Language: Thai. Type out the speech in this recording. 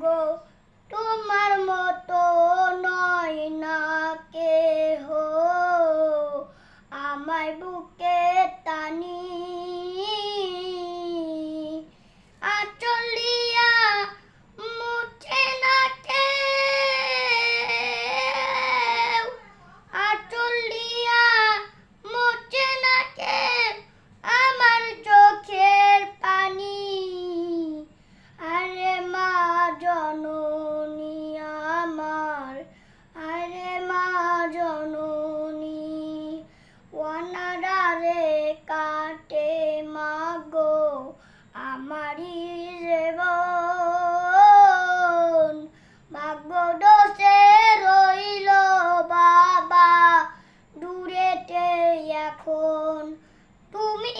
go คนดูไม่